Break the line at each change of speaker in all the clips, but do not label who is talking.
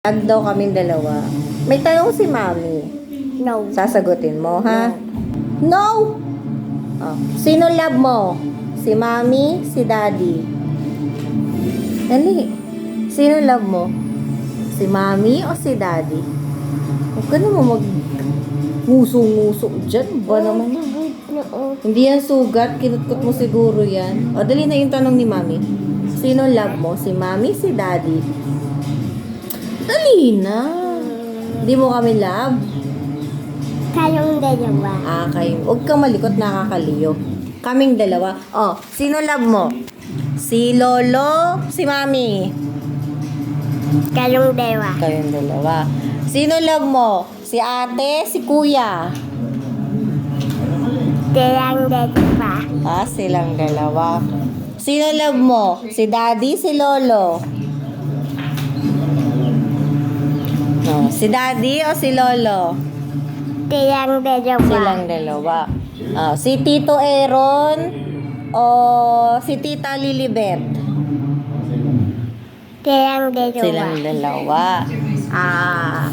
Lag daw kaming dalawa. May tanong si Mami.
No.
Sasagutin mo, ha? No! Oh. Sino love mo? Si Mami, si Daddy? Dali. Sino love mo? Si Mami o si Daddy? Huwag ka naman mag nguso-nguso dyan. Ba naman?
No.
Hindi yan sugat. Kinutkot mo siguro yan. O, dali na yung tanong ni Mami. Sino love mo? Si Mami, si Daddy? Dali na. Hindi mo kami love.
Kayong dalawa.
Ah, kayo. Huwag kang malikot, nakakaliyo. Kaming dalawa. Oh, sino love mo? Si Lolo, si Mami.
Kayong dalawa.
Kayong dalawa. Sino love mo? Si ate, si kuya.
Kayong dalawa.
Ah, silang dalawa. Sino love mo? Si daddy, si lolo? Si daddy o si lolo?
Kayong dalawa.
Silang dalawa. Ah, si Tito Aaron o si Tita Lilibet?
Kayong dalawa.
Silang dalawa. Ah,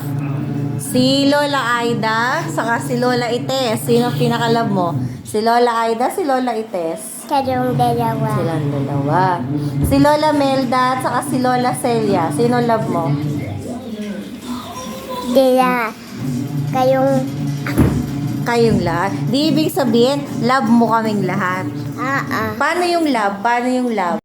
si Lola Aida, saka si Lola Ites. Sino pinakalab mo? Si Lola Aida, si Lola Ites.
Kayong dalawa.
Silang dalawa. Si Lola Melda, saka si Lola Celia. Sino love mo?
Kaya. Kayong.
Kayong lahat. Di ibig sabihin, love mo kaming lahat.
Ah, ah.
Paano yung love? Paano yung love?